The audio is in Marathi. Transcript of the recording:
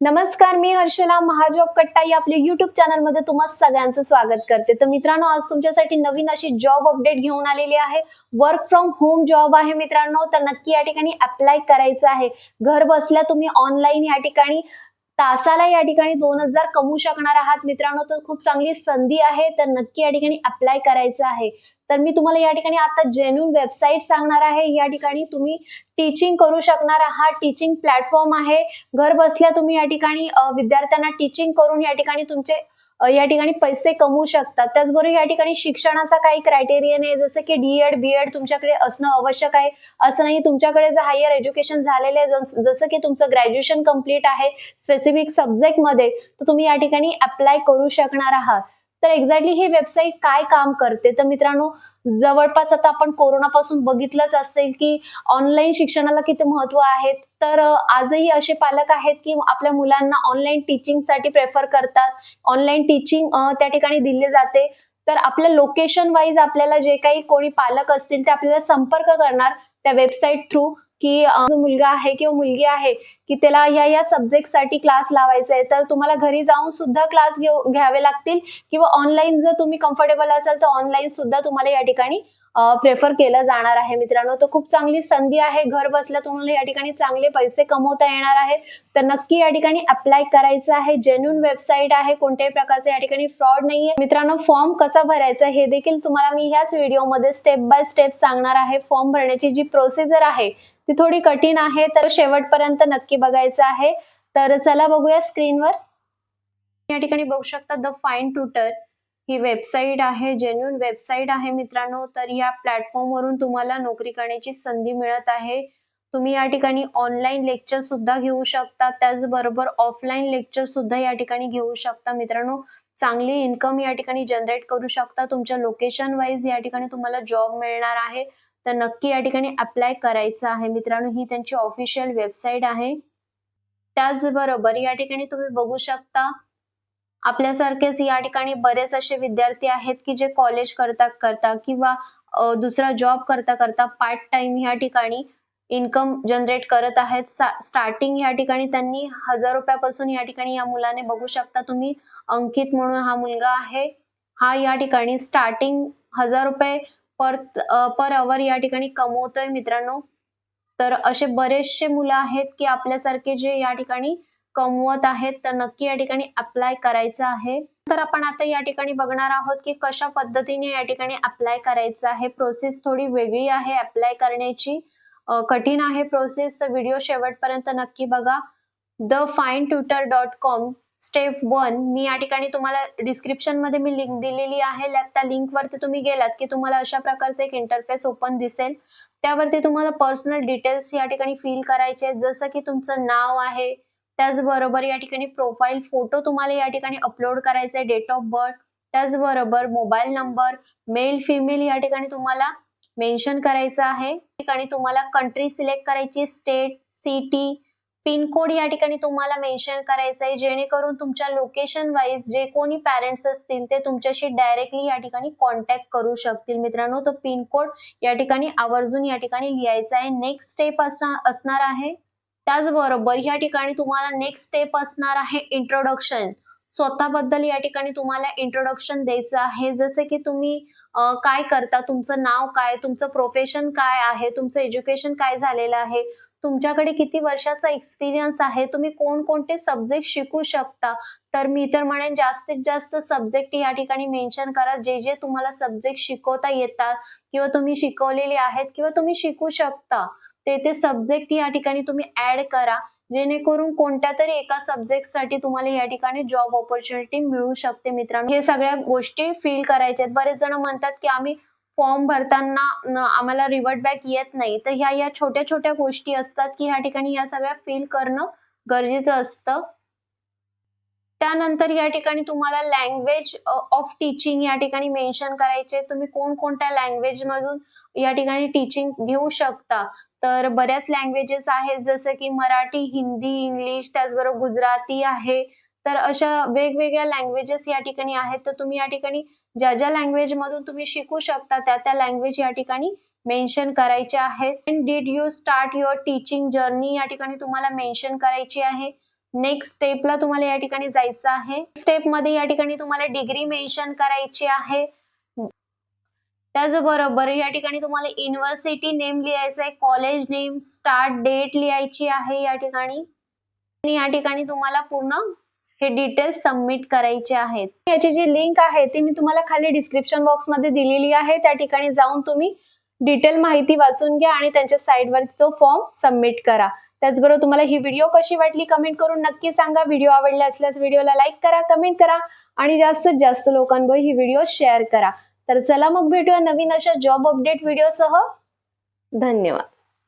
नमस्कार मी हर्षला महाजॉब कट्टा या आपल्या युट्यूब चॅनलमध्ये तुम्हा सगळ्यांचं स्वागत करते. तर मित्रांनो आज तुमच्यासाठी नवीन अशी जॉब अपडेट घेऊन आलेली आहे. वर्क फ्रॉम होम जॉब आहे मित्रांनो. तर नक्की या ठिकाणी अप्लाय करायचं आहे. घर बसल्या तुम्ही ऑनलाईन या ठिकाणी तासाला या ठिकाणी दोन हजार कमवू शकणार आहात. मित्रांनो तर खूप चांगली संधी आहे. तर नक्की या ठिकाणी अप्लाय करायचं आहे. तर मी तुम्हाला या ठिकाणी आता जेन्युन वेबसाईट सांगणार आहे. या ठिकाणी तुम्ही टीचिंग करू शकणार आहात. टीचिंग प्लॅटफॉर्म आहे. घर बसल्या तुम्ही या ठिकाणी विद्यार्थ्यांना टीचिंग करून या ठिकाणी तुमचे या ठिकाणी पैसे कमवू शकतात. त्याचबरोबर या ठिकाणी शिक्षणाचा काही क्रायटेरियन आहे जसं की डीएड बीएड तुमच्याकडे असणं आवश्यक आहे. असं नाही तुमच्याकडे जर हायर एज्युकेशन झालेलं आहे जसं की तुमचं ग्रॅज्युएशन कंप्लीट आहे स्पेसिफिक सब्जेक्टमध्ये तर तुम्ही या ठिकाणी अप्लाय करू शकणार आहात. तर एक्झॅक्टली ही वेबसाईट काय काम करते? तर मित्रांनो जवळपास आता आपण कोरोनापासून बघितलंच असेल की ऑनलाईन शिक्षणाला किती महत्त्व आहे. तर आजही असे पालक आहेत की आपल्या मुलांना ऑनलाईन टीचिंगसाठी प्रेफर करतात. ऑनलाईन टीचिंग त्या ठिकाणी दिले जाते. तर आपल्या लोकेशन वाईज आपल्याला जे काही कोणी पालक असतील ते आपल्याला संपर्क करणार त्या वेबसाईट थ्रू की जो मुलगा आहे किंवा मुलगी आहे की त्याला या या सब्जेक्टसाठी क्लास लावायचा आहे. तर तुम्हाला घरी जाऊन सुद्धा क्लास घेऊ घ्यावे लागतील किंवा ऑनलाईन जर तुम्ही कम्फर्टेबल असाल तर ऑनलाईन सुद्धा तुम्हाला या ठिकाणी प्रेफर केलं जाणार आहे मित्रांनो. तर खूप चांगली संधी आहे. घर बसल्या तुम्हाला या ठिकाणी चांगले पैसे कमवता येणार आहे. तर नक्की या ठिकाणी अप्लाय करायचं आहे. जेन्युन वेबसाईट आहे. कोणत्याही प्रकारचं या ठिकाणी फ्रॉड नाहीये. मित्रांनो फॉर्म कसा भरायचा हे देखील तुम्हाला मी ह्याच व्हिडिओमध्ये स्टेप बाय स्टेप सांगणार आहे. फॉर्म भरण्याची जी प्रोसिजर आहे ती थोडी कठीण आहे. तर शेवटपर्यंत नक्की बघायचं आहे. तर चला बघूया स्क्रीनवर या ठिकाणी बघू शकता द फाईन ट्युटर ही वेबसाईट आहे जेन्युन वेबसाईट आहे मित्रांनो. तर या प्लॅटफॉर्मवरून तुम्हाला नोकरी करण्याची संधी मिळत आहे. तुम्ही या ठिकाणी ऑनलाईन लेक्चर सुद्धा घेऊ शकता. त्याचबरोबर ऑफलाईन लेक्चर सुद्धा या ठिकाणी घेऊ शकता मित्रांनो. चांगली इन्कम या ठिकाणी जनरेट करू शकता. तुमच्या लोकेशन वाईज या ठिकाणी तुम्हाला जॉब मिळणार आहे. तर नक्की या ठिकाणी अप्लाय करायचं आहे मित्रांनो. ही त्यांची ऑफिशियल वेबसाईट आहे. त्याचबरोबर या ठिकाणी तुम्ही बघू शकता आपल्यासारखेच या ठिकाणी बरेच असे विद्यार्थी आहेत की जे कॉलेज करता करता किंवा दुसरा जॉब करता करता पार्ट टाइम या ठिकाणी इन्कम जनरेट करत आहेत. स्टार्टिंग या ठिकाणी त्यांनी हजार रुपयापासून या ठिकाणी या मुलाने बघू शकता तुम्ही. अंकित म्हणून हा मुलगा आहे. हा या ठिकाणी स्टार्टिंग हजार रुपये पर पर अवर या ठिकाणी कमवतोय मित्रांनो. तर असे बरेचसे मुलं आहेत की आपल्यासारखे जे या ठिकाणी कमवत आहेत तर नक्की या ठिकाणी अप्लाय करायचं आहे. तर आपण आता या ठिकाणी बघणार आहोत की कशा पद्धतीने या ठिकाणी अप्लाय करायचं आहे. प्रोसेस थोडी वेगळी आहे अप्लाय करण्याची. कठीण आहे प्रोसेस तर व्हिडिओ शेवटपर्यंत नक्की बघा. The fine tutor dot com step one मी या ठिकाणी तुम्हाला डिस्क्रिप्शनमध्ये मी लिंक दिलेली आहे. त्या लिंक वरती तुम्ही गेलात की तुम्हाला अशा प्रकारचं एक इंटरफेस ओपन दिसेल. त्यावरती तुम्हाला पर्सनल डिटेल्स या ठिकाणी फिल करायचे आहेत. जसं की तुमचं नाव आहे त्याचबरोबर या ठिकाणी प्रोफाईल फोटो तुम्हाला या ठिकाणी अपलोड करायचा आहे डेट ऑफ बर्थ त्याचबरोबर मोबाईल नंबर मेल फिमेल या ठिकाणी तुम्हाला मेन्शन करायचं आहे. ठिकाणी तुम्हाला कंट्री सिलेक्ट करायची स्टेट सिटी पिनकोड या ठिकाणी तुम्हाला मेन्शन करायचं आहे जेणेकरून तुमच्या लोकेशन वाईज जे कोणी पॅरेंट्स असतील ते तुमच्याशी डायरेक्टली या ठिकाणी कॉन्टॅक्ट करू शकतील. मित्रांनो तो पिनकोड या ठिकाणी आवर्जून या ठिकाणी लिहायचा आहे. नेक्स्ट स्टेप असणार आहे. त्याचबरोबर या ठिकाणी तुम्हाला नेक्स्ट स्टेप असणार आहे इंट्रोडक्शन स्वतःबद्दल या ठिकाणी तुम्हाला इंट्रोडक्शन द्यायचं आहे. जसे की तुम्ही काय करता? तुमचं नाव काय? तुमचं प्रोफेशन काय आहे? तुमचं एज्युकेशन काय झालेलं आहे? तुमच्याकडे किती वर्षाचा एक्सपिरियन्स आहे? तुम्ही कोणकोणते सब्जेक्ट शिकू शकता? तर मी तर म्हणेन जास्तीत जास्त सब्जेक्ट या ठिकाणी मेन्शन करा. जे जे तुम्हाला सब्जेक्ट शिकवता येतात किंवा तुम्ही शिकवलेले आहेत किंवा तुम्ही शिकू शकता. ते ते सब्जेक्ट या ठिकाणी तुम्ही ऍड करा. जेणेकरून कोणत्या तरी एका सब्जेक्टसाठी तुम्हाला या ठिकाणी जॉब ऑपॉर्च्युनिटी मिळू शकते मित्रांनो. हे सगळ्या गोष्टी फील करायच्या आहेत. बरेच जण म्हणतात की आम्ही फॉर्म भरताना आम्हाला रिवर्ट बॅक येत नाही. तर ह्या या छोट्या छोट्या गोष्टी असतात की ह्या ठिकाणी या सगळ्या फील करणं गरजेचं असतं. त्यानंतर या ठिकाणी तुम्हाला लँग्वेज ऑफ टीचिंग या ठिकाणी मेन्शन करायचे. तुम्ही कोणकोणत्या लँग्वेज मधून या ठिकाणी टीचिंग घेऊ शकता. तर बऱ्याच लँग्वेजेस आहेत जसं की मराठी हिंदी इंग्लिश त्याचबरोबर गुजराती आहे. तर अशा वेगवेगळ्या लँग्वेजेस या ठिकाणी आहेत. तर तुम्ही या ठिकाणी ज्या ज्या लँग्वेज मधून तुम्ही शिकू शकता त्या त्या लँग्वेज या ठिकाणी मेन्शन करायच्या आहेत. Did you start your teaching journey या ठिकाणी तुम्हाला मेन्शन करायची आहे. नेक्स्ट स्टेपला तुम्हाला या ठिकाणी जायचं आहे. स्टेपमध्ये या ठिकाणी तुम्हाला डिग्री मेन्शन करायची आहे. त्याचबरोबर या ठिकाणी तुम्हाला युनिव्हर्सिटी नेम लिहायचं आहे कॉलेज नेम स्टार्ट डेट लिहायची आहे या ठिकाणी. आणि या ठिकाणी तुम्हाला पूर्ण हे डिटेल्स सबमिट करायचे आहेत. याची जी लिंक आहे ती मी तुम्हाला खाली डिस्क्रिप्शन बॉक्समध्ये दिलेली आहे. त्या ठिकाणी जाऊन तुम्ही डिटेल माहिती वाचून घ्या आणि त्यांच्या साईटवरती तो फॉर्म सबमिट करा. त्याचबरोबर तुम्हाला ही व्हिडिओ कशी वाटली कमेंट करून नक्की सांगा. व्हिडिओ आवडला असल्यास व्हिडिओला लाईक करा कमेंट करा आणि जास्तीत जास्त लोकांबरोबर ही व्हिडिओ शेअर करा. तर चला मग भेटूया नवीन अशा जॉब अपडेट व्हिडिओसह धन्यवाद.